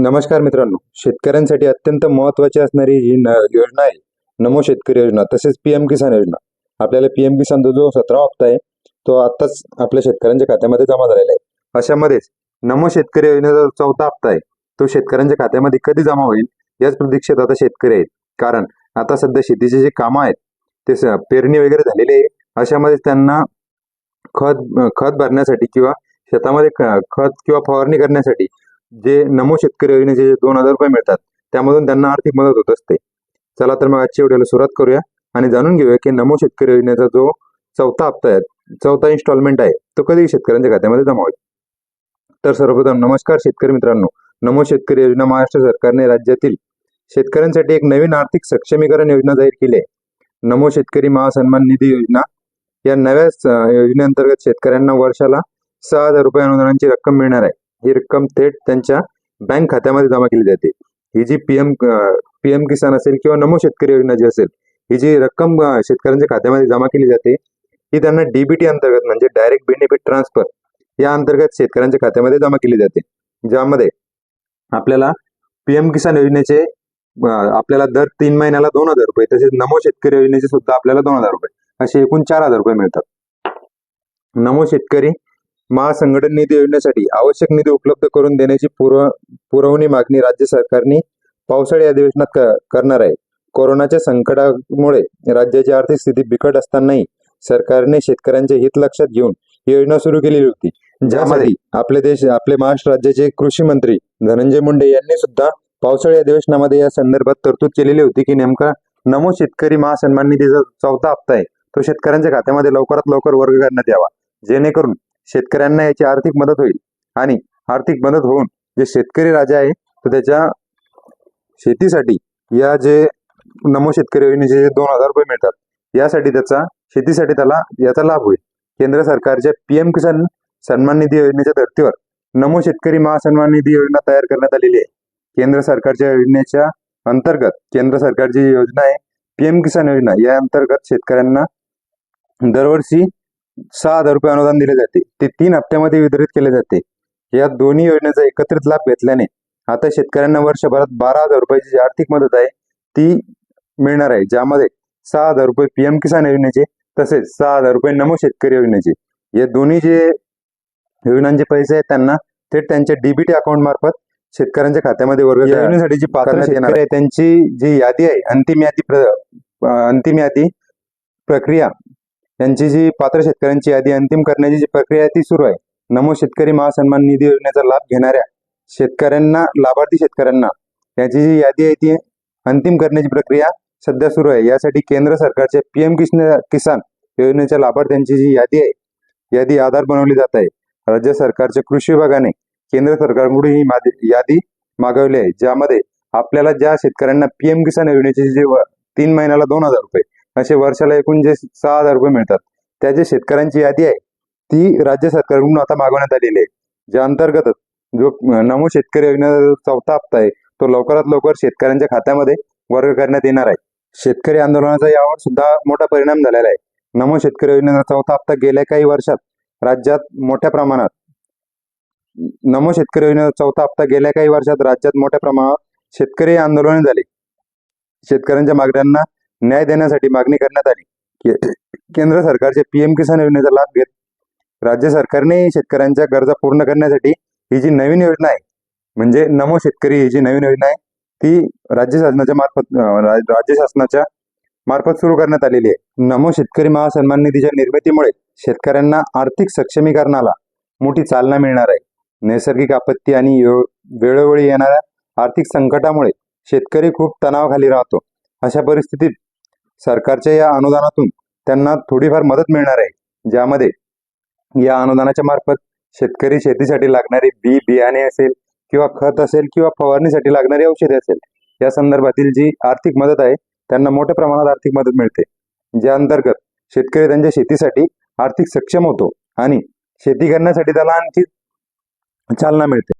नमस्कार मित्रांनो शेतकऱ्यांसाठी अत्यंत महत्वाची असणारी ही न योजना आहे. नमो शेतकरी योजना तसेच पी एम किसान योजना. आपल्याला पी एम किसानचा जो सतरा हप्ता आहे तो आत्ताच आपल्या शेतकऱ्यांच्या खात्यामध्ये जमा झालेला आहे. अशामध्येच नमो शेतकरी योजनेचा चौथा हप्ता आहे तो शेतकऱ्यांच्या खात्यामध्ये कधी जमा होईल याच प्रतीक्षेत आता शेतकरी आहेत. कारण आता सध्या शेतीचे जे कामं आहेत ते स- पेरणी वगैरे झालेली आहे. अशामध्ये त्यांना खत खत भरण्यासाठी किंवा शेतामध्ये खत किंवा फवारणी करण्यासाठी जे नमो शेतकरी योजनेचे जे दोन हजार रुपये मिळतात त्यामधून त्यांना आर्थिक मदत होत असते. चला तर मग आजच्या व्हिडिओला सुरुवात करूया आणि जाणून घेऊया की नमो शेतकरी योजनेचा जो चौथा हप्ता आहे चौथा इन्स्टॉलमेंट आहे तो कधी शेतकऱ्यांच्या खात्यामध्ये जमा होईल? तर सर्वप्रथम नमस्कार शेतकरी मित्रांनो. नमो शेतकरी योजना महाराष्ट्र सरकारने राज्यातील शेतकऱ्यांसाठी एक नवीन आर्थिक सक्षमीकरण योजना जाहीर केली आहे. नमो शेतकरी महासन्मान निधी योजना. या नव्या योजनेअंतर्गत शेतकऱ्यांना वर्षाला सहा हजार रुपये अनुदानाची रक्कम मिळणार आहे. ही रक्कम थेट त्यांच्या बँक खात्यामध्ये जमा केली जाते. ही जी पीएम पीएम किसान असेल किंवा नमो शेतकरी योजना जी असेल ही जी रक्कम शेतकऱ्यांच्या खात्यामध्ये जमा केली जाते ही त्यांना डीबीटी अंतर्गत म्हणजे डायरेक्ट बेनिफिट ट्रान्सफर या अंतर्गत शेतकऱ्यांच्या खात्यामध्ये जमा केली जाते. ज्यामध्ये आपल्याला पीएम किसान योजनेचे आपल्याला दर तीन महिन्याला दोन हजार रुपये तसेच नमो शेतकरी योजनेचे सुद्धा आपल्याला दोन हजार रुपये असे एकूण चार हजार रुपये मिळतात. नमो शेतकरी महासंघटन निधी योजनेसाठी आवश्यक निधी उपलब्ध करून देण्याची पुरव पुरवणी मागणी राज्य सरकारने पावसाळी अधिवेशनात करणार आहे. कोरोनाच्या संकटामुळे राज्याची आर्थिक स्थिती बिकट असतानाही सरकारने शेतकऱ्यांचे हित लक्षात घेऊन ही योजना सुरू केलेली होती. ज्यामध्ये आपले देश आपले महाराष्ट्र राज्याचे कृषी मंत्री धनंजय मुंडे यांनी सुद्धा पावसाळी अधिवेशनामध्ये या संदर्भात तरतूद केलेली होती की नेमका नमो शेतकरी महासन्मान निधीचा चौथा हप्ता आहे. तो शेतकऱ्यांच्या खात्यामध्ये लवकरात लवकर वर्ग करण्यात यावा. जेणेकरून शेतकऱ्यांना याची आर्थिक मदत होईल. आणि आर्थिक मदत होऊन जे शेतकरी राजा आहे तो त्याच्या शेतीसाठी या जे नमो शेतकरी योजनेचे जे दोन हजार रुपये मिळतात यासाठी त्याचा शेतीसाठी त्याला याचा लाभ होईल. केंद्र सरकारच्या पीएम किसान सन्मान निधी योजनेच्या धर्तीवर नमो शेतकरी महासन्मान निधी योजना तयार करण्यात आलेली आहे. केंद्र सरकारच्या योजनेच्या अंतर्गत केंद्र सरकारची जी योजना आहे पीएम किसान योजना या अंतर्गत शेतकऱ्यांना दरवर्षी सहा हजार रुपये अनुदान दिले जाते. ते तीन हप्त्यामध्ये वितरित केले जाते. या दोन्ही योजनेचा एकत्रित लाभ घेतल्याने आता शेतकऱ्यांना वर्षभरात बारा हजार रुपयाची जी आर्थिक मदत आहे ती मिळणार आहे. ज्यामध्ये सहा हजार रुपये पीएम किसान योजनेचे तसेच सहा हजार रुपये नमो शेतकरी योजनेचे. या दोन्ही जे योजनांचे पैसे आहेत त्यांना थेट त्यांच्या डीबीटी अकाउंट मार्फत शेतकऱ्यांच्या खात्यामध्ये वर्ग योजनेसाठी जी पात्र शेतकरी आहे. त्यांची जी यादी आहे अंतिम यादी अंतिम यादी प्रक्रिया यांची जी पात्र शेतकऱ्यांची यादी अंतिम करण्याची जी प्रक्रिया आहे ती सुरू आहे. नमो शेतकरी महासन्मान निधी योजनेचा लाभ घेणाऱ्या शेतकऱ्यांना लाभार्थी शेतकऱ्यांना यांची जी यादी आहे ती अंतिम करण्याची प्रक्रिया सध्या सुरू आहे. यासाठी केंद्र सरकारच्या पीएम किसान किसान योजनेच्या लाभार्थ्यांची जी यादी आहे यादी आधार बनवली जात आहे. राज्य सरकारच्या कृषी विभागाने केंद्र सरकारकडून ही मादी- यादी मागवली आहे. ज्यामध्ये आपल्याला ज्या शेतकऱ्यांना पीएम किसान योजनेचे जे तीन महिन्याला दोन हजार रुपये असे वर्षाला एकूण जे सहा हजार रुपये मिळतात. त्या जे शेतकऱ्यांची यादी आहे ती राज्य सरकारकडून आता मागवण्यात आलेली आहे. ज्या अंतर्गत जो नमो शेतकरी योजनेचा जो चौथा हप्ता आहे तो लवकरात लवकर शेतकऱ्यांच्या खात्यामध्ये वर्ग करण्यात येणार आहे. शेतकरी आंदोलनाचा यावर सुद्धा मोठा परिणाम झालेला आहे. नमो शेतकरी योजनेचा चौथा हप्ता गेल्या काही वर्षात राज्यात मोठ्या प्रमाणात नमो शेतकरी योजनेचा चौथा हप्ता गेल्या काही वर्षात राज्यात मोठ्या प्रमाणात शेतकरी आंदोलन झाले. शेतकऱ्यांच्या मागण्यांना न्याय देण्यासाठी मागणी करण्यात आली. केंद्र सरकारच्या पीएम किसान योजनेचा लाभ घेत राज्य सरकारने शेतकऱ्यांच्या गरजा पूर्ण करण्यासाठी ही जी नवीन योजना आहे म्हणजे नमो शेतकरी ही जी नवीन योजना आहे ती राज्य शासनाच्या मार्फत राज्य शासनाच्या मार्फत सुरू करण्यात आलेली आहे. नमो शेतकरी महासन्मान निधीच्या निर्मितीमुळे शेतकऱ्यांना आर्थिक सक्षमीकरणाला मोठी चालना मिळणार आहे. नैसर्गिक आपत्ती आणि वेळोवेळी येणाऱ्या आर्थिक संकटामुळे शेतकरी खूप तणावाखाली राहतो. अशा परिस्थितीत सरकारच्या या अनुदानातून त्यांना थोडीफार मदत मिळणार आहे. ज्यामध्ये या अनुदानाच्या मार्फत शेतकरी शेतीसाठी लागणारे बी बियाणे असेल किंवा खत असेल किंवा फवारणीसाठी लागणारी औषधे असेल या संदर्भातील जी आर्थिक मदत आहे त्यांना मोठ्या प्रमाणात आर्थिक मदत मिळते. ज्या अंतर्गत शेतकरी त्यांच्या शेतीसाठी आर्थिक सक्षम होतो आणि शेती करण्यासाठी त्याला आणखी चालना मिळते.